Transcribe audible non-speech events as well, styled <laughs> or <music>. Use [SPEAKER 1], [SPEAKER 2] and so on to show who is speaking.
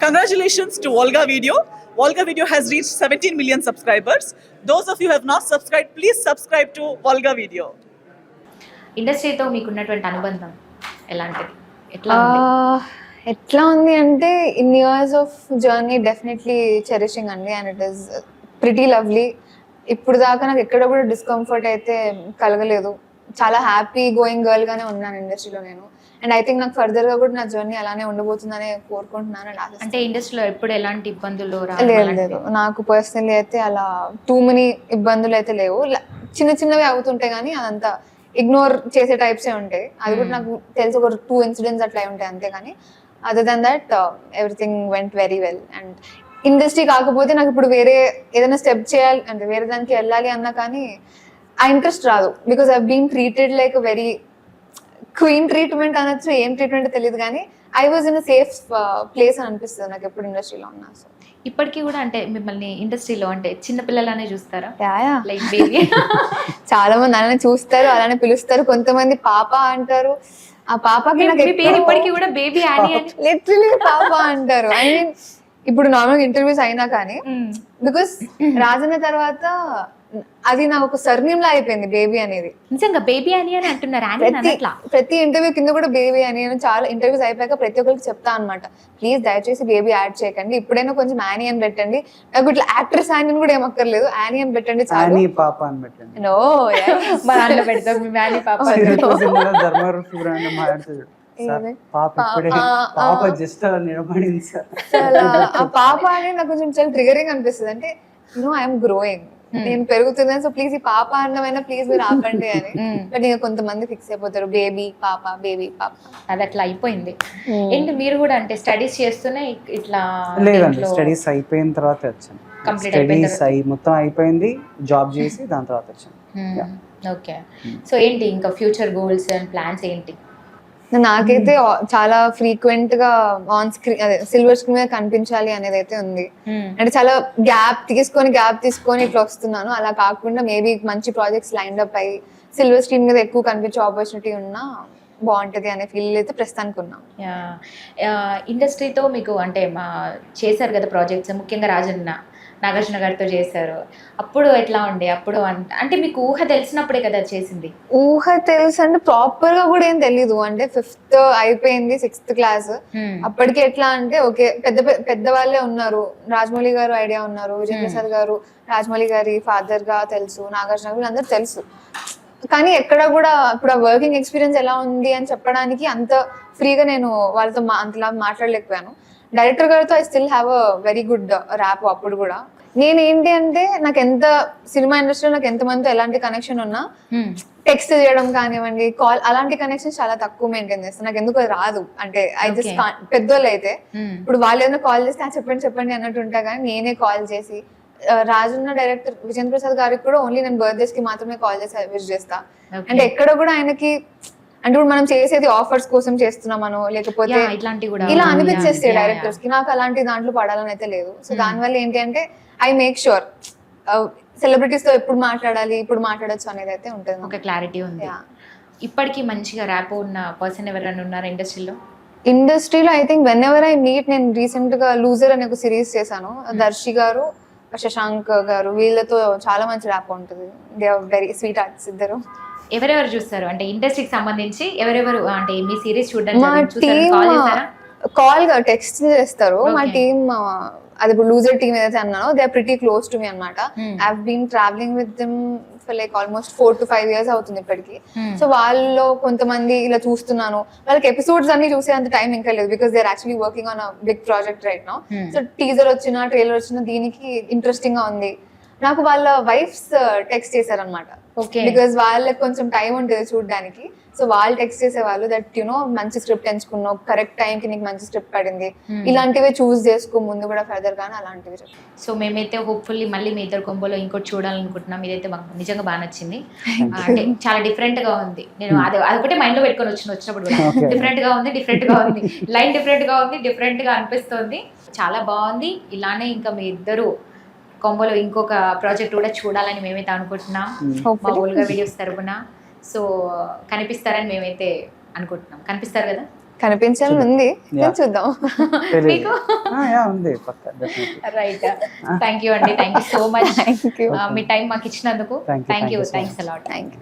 [SPEAKER 1] Congratulations to Volga Video. Volga Video has reached 17 million subscribers. Those of you who have not subscribed, please subscribe to Volga Video.
[SPEAKER 2] ఇండస్ట్రీతో మీకున్నటువంటి అనుబంధం ఎలాంటిది ఎట్లా ఉంది
[SPEAKER 3] Ah, ఎట్లా ఉంది అంటే in years of journey definitely cherishing అండి and it is pretty lovely ఇప్పుడు దాకా నాకు ఎక్కడ కూడా డిస్కంఫర్ట్ అయితే కలగలేదు చాలా హ్యాపీ గోయింగ్ గర్ల్ గానే ఉన్నాను ఇండస్ట్రీలో నేను అండ్ ఐ థింక్ నాకు ఫర్దర్గా కూడా నా జర్నీ అలానే ఉండబోతుందని కోరుకుంటున్నాను అండ్.
[SPEAKER 2] అంటే ఇండస్ట్రీలో ఎప్పుడు ఎలాంటి ఇబ్బందులు
[SPEAKER 3] లేదు లేదు. నాకు పర్సనల్లీ అయితే అలా టూ మెనీ ఇబ్బందులు అయితే లేవు. చిన్న చిన్నవి అవుతుంటాయి కానీ అదంతా ఇగ్నోర్ చేసే టైప్సే ఉంటాయి. అది కూడా
[SPEAKER 2] Hmm.
[SPEAKER 3] నాకు తెలిసి ఒక టూ ఇన్సిడెంట్స్ అట్లా ఉంటాయి అంతే కానీ other than that everything went very well and industry కాకపోతే నాకు ఇప్పుడు వేరే ఏదైనా స్టెప్ చేయాలి అంటే వేరే దానికి వెళ్ళాలి అన్నా కానీ ఆ ఇంట్రెస్ట్ రాదు. Because I been treated like very queen treatment అనొచ్చు ఏం ట్రీట్మెంట్ తెలియదు కానీ I was in safe place అని అనిపిస్తుంది నాకు ఎప్పుడు ఇండస్ట్రీలో ఉన్నా సో.
[SPEAKER 2] ఇప్పటికీ కూడా అంటే మిమ్మల్ని ఇండస్ట్రీలో అంటే చిన్న పిల్లలనే చూస్తారా? లైక్ బేబీ <laughs>
[SPEAKER 3] చాలా మంది అలానే చూస్తారు అలానే పిలుస్తారు కొంతమంది పాప అంటారు. ఆ పాపకి నాకు
[SPEAKER 2] పేరు ఇప్పటికీ కూడా బేబీ అని?
[SPEAKER 3] లిటరలీ పాప అంటారు. ఐ మీన్ ఇప్పుడు నార్మల్ ఇంటర్వ్యూస్ అయినా కానీ. బికాస్ రాజన్న తర్వాత అది నాకు ఒక సర్నేమ్ లా అయిపోయింది బేబీ అనేది.
[SPEAKER 2] నిజంగా బేబీ అని అని అంటున్నారు అని
[SPEAKER 3] ప్రతి ఇంటర్వ్యూ కింద కూడా బేబీ అని నేను చాలా ఇంటర్వ్యూస్ అయిపోయాక ప్రతి ఒక్కరికి చెప్తా అనమాట ప్లీజ్ దయచేసి బేబీ యాడ్ చేయకండి. ఇప్పుడైనా కొంచెం యానీ అని పెట్టండి. నాకు ఇట్లా యాక్ట్రెస్ యానీ అని కూడా ఏమక్కర్లేదు. యానీ అని పెట్టండి చాలు.
[SPEAKER 4] అని పాప అని పెట్టండి.
[SPEAKER 3] నో
[SPEAKER 2] మా దాంట్లో పెడతాం మీ మ్యానీ పాప?
[SPEAKER 4] పాప జస్ట్ నిలబడింది సార్.
[SPEAKER 3] ఆ అనేది నాకు కొంచెం చాలా ట్రిగరింగ్ అనిపిస్తుంది. అంటే యూనో ఐఎమ్ గ్రోయింగ్ నేను పెరుగుతున్నాను సో ప్లీజ్ ఈ పాప అన్నమైనా ప్లీజ్ మీరు ఆపండి <laughs> అని.
[SPEAKER 2] మ్మ్.
[SPEAKER 3] బట్ ఇంకా కొంతమంది ఫిక్స్ అయిపోతారు. బేబీ పాప బేబీ పాప.
[SPEAKER 2] అది అట్లా అయిపోయింది. ఏంటి మీరు కూడా అంటే స్టడీస్ చేస్తూనే ఇట్లా
[SPEAKER 4] లేదండి స్టడీస్ అయిపోయిన తర్వాత వచ్చాను. స్టడీస్ అయి మొత్తం అయిపోయింది జాబ్ చేసి దాని తర్వాత వచ్చాను.
[SPEAKER 2] ఓకే సో ఏంటి ఇంకా ఫ్యూచర్ గోల్స్ అండ్ ప్లాన్స్ ఏంటి?
[SPEAKER 3] నాకైతే ఆ- చాలా ఫ్రీక్వెంట్గా ఆన్ స్క్రీన్ అదే సిల్వర్ స్క్రీన్ మీద కనిపించాలి అనేది అయితే ఉంది.
[SPEAKER 2] మ్మ్.
[SPEAKER 3] అంటే చాలా గ్యాప్ తీసుకొని గ్యాప్ తీసుకొని ఇట్లా వస్తున్నాను. అలా కాకుండా మేబీ మంచి ప్రాజెక్ట్స్ లైన్ అప్ అయ్యి సిల్వర్ స్క్రీన్ మీద ఎక్కువ కనిపించే ఆపర్చునిటీ ఉన్నా బాగుంటది అనే ఫీల్ అయితే ప్రస్తుతానికి ఉన్నాం.
[SPEAKER 2] ఇండస్ట్రీతో మీకు అంటే మా చేశారు కదా ప్రాజెక్ట్స్ ముఖ్యంగా రాజన్న. నాగార్జున గారితో చేశారు. అప్పుడు ఎట్లా ఉండే? అప్పుడు అంట- మీకు ఊహ తెలిసినప్పుడే కదా చేసింది?
[SPEAKER 3] ఊహ తెలుసు అంటే ప్రాపర్గా కూడా ఏం తెలీదు. అంటే ఫిఫ్త్ అయిపోయింది సిక్స్త్ క్లాస్ అప్పటికి ఎట్లా అంటే ఓకే పెద్ద పెద్ద వాళ్ళే ఉన్నారు. రాజమౌళి గారు ఐడియా ఉన్నారు. విజయ్ ప్రసాద్ గారు రాజమౌళి గారి ఫాదర్గా తెలుసు. నాగార్జున గారు అందరు తెలుసు. కానీ ఎక్కడ కూడా ఇప్పుడు ఆ వర్కింగ్ ఎక్స్పీరియన్స్ ఎలా ఉంది అని చెప్పడానికి అంత ఫ్రీగా నేను వాళ్ళతో అంతలా మాట్లాడలేకపోయాను. డైరెక్టర్ గారితో I still have a very good rapport అప్పుడు కూడా. నేను ఏంటి అంటే నాకు ఎంత సినిమా ఇండస్ట్రీలో నాకు ఎంత మందితో ఎలాంటి కనెక్షన్ ఉన్నా టెక్స్ట్ చేయడం కానివ్వండి కాల్ అలాంటి కనెక్షన్స్ చాలా తక్కువ మెయింటైన్ చేస్తాను నాకు ఎందుకు అది రాదు. అంటే ఐ జస్ట్. పెద్దోళ్ళు అయితే ఇప్పుడు వాళ్ళు ఏదైనా కాల్ చేస్తే "ఆ, చెప్పండి చెప్పండి అన్నట్టు ఉంటా కానీ నేనే కాల్ చేసి రాజున్న డైరెక్టర్ విజేంద్ర ప్రసాద్ గారికి కూడా ఓన్లీ నేను బర్త్డేస్కి మాత్రమే కాల్ చేసి విష్ చేస్తా. అంటే ఎక్కడ కూడా ఆయనకి అంటే ఇప్పుడు మనం చేసేది ఆఫర్స్ కోసం చేస్తున్నామనో లేకపోతే
[SPEAKER 2] ఇట్లాంటివి కూడా
[SPEAKER 3] ఇలా
[SPEAKER 2] yeah,
[SPEAKER 3] డైరెక్టర్స్కి. నాకు అలాంటి దాంట్లో పడాలని అయితే లేదు. సో దానివల్ల ఏంటి అంటే ఐ మేక్ షూర్ సెలబ్రిటీస్తో ఎప్పుడు మాట్లాడాలి ఇప్పుడు మాట్లాడొచ్చు అనేది అయితే ఉంటుంది.
[SPEAKER 2] ఒక క్లారిటీ ఉంది. ఇప్పటికీ మంచిగా ర్యాప్ ఉన్న పర్సన్ ఎవరైనా ఉన్నారా ఇండస్ట్రీలో?
[SPEAKER 3] ఇండస్ట్రీలో I think whenever I meet నేను రీసెంట్గా లూజర్ అనే ఒక సిరీస్ చేశాను. దర్శి గారు శశాంక్ గారు వీళ్ళతో చాలా మంచి ర్యాప్ ఉంటుంది they are very sweet hearts ఇద్దరు
[SPEAKER 2] ఎవరెవరు చూస్తారు అంటే ఇండస్ట్రీకి సంబంధించి ఎవరెవరు అంటే మీ సిరీస్ చూడడానికి
[SPEAKER 3] మా? టీమ్
[SPEAKER 2] Call చేశారా?
[SPEAKER 3] కాల్గా టెక్స్ట్ చేస్తారు మా. టీమ్ అది ఇప్పుడు లూజర్ టీమ్ ఏదైతే అన్నానో they are pretty close to me అనమాట. I been travelling with them for like almost four to five years అవుతుంది ఇప్పటికి
[SPEAKER 2] Hmm.
[SPEAKER 3] సో వాళ్ళలో కొంతమంది ఇలా చూస్తున్నాను వాళ్ళకి ఎపిసోడ్స్ అన్ని చూసే అంత టైం ఇంకా లేదు because they are actually working on big project right now
[SPEAKER 2] Hmm.
[SPEAKER 3] So teaser వచ్చిన ట్రైలర్ వచ్చిన దీనికి ఇంట్రెస్టింగ్గా ఉంది నాకు వాళ్ళ వైఫ్స్ టెక్స్ట్ చేశారనమాట
[SPEAKER 2] Okay.
[SPEAKER 3] బికాస్ వాళ్ళకి కొంచెం టైం ఉంటుంది చూడడానికి. సో వాళ్ళు టెక్స్ట్ చేసేవాళ్ళు దట్ యునో మంచి స్క్రిప్ట్ ఎంచుకున్నావు కరెక్ట్ టైం కి నీకు మంచి స్క్రిప్ట్ పడింది.
[SPEAKER 2] Hmm.
[SPEAKER 3] ఇలాంటివే చూస్ చేసుకో ముందు కూడా ఫర్దర్ గానీ అలాంటివి.
[SPEAKER 2] సో మేమైతే హోప్ఫుల్లీ మళ్ళీ మీ ఇద్దరు కొంబోలో ఇంకోటి చూడాలనుకుంటున్నాం. ఇదైతే మాకు నిజంగా బాగా నచ్చింది. అంటే చాలా డిఫరెంట్గా ఉంది. నేను అది అదొకటే మైండ్లో పెట్టుకొని వచ్చిన వచ్చినప్పుడు కూడా. డిఫరెంట్గా ఉంది డిఫరెంట్గా ఉంది. లైన్ డిఫరెంట్గా ఉంది డిఫరెంట్గా అనిపిస్తుంది. చాలా బాగుంది. ఇలానే ఇంకా మీ ఇద్దరు కొంబోలో ఇంకొక ప్రాజెక్ట్ కూడా చూడాలని మేమైతే అనుకుంటున్నాం. మా
[SPEAKER 3] Hopefully.
[SPEAKER 2] ఓల్గా వీడియోస్ తరపున. సో కనిపిస్తారని మేమైతే అనుకుంటున్నాం. కనిపిస్తారు కదా?
[SPEAKER 3] కనిపించాలని ఉంది. చూద్దాం.
[SPEAKER 2] మీకు?
[SPEAKER 4] ఆ, యా ఉంది. పక్క డెఫినెట్లీ
[SPEAKER 2] రైట్ థ్యాంక్ యూ అండి. Thank you so much
[SPEAKER 3] thank you
[SPEAKER 2] me time మాకు ఇచ్చినందుకు. Thank you thanks a lot
[SPEAKER 3] thank you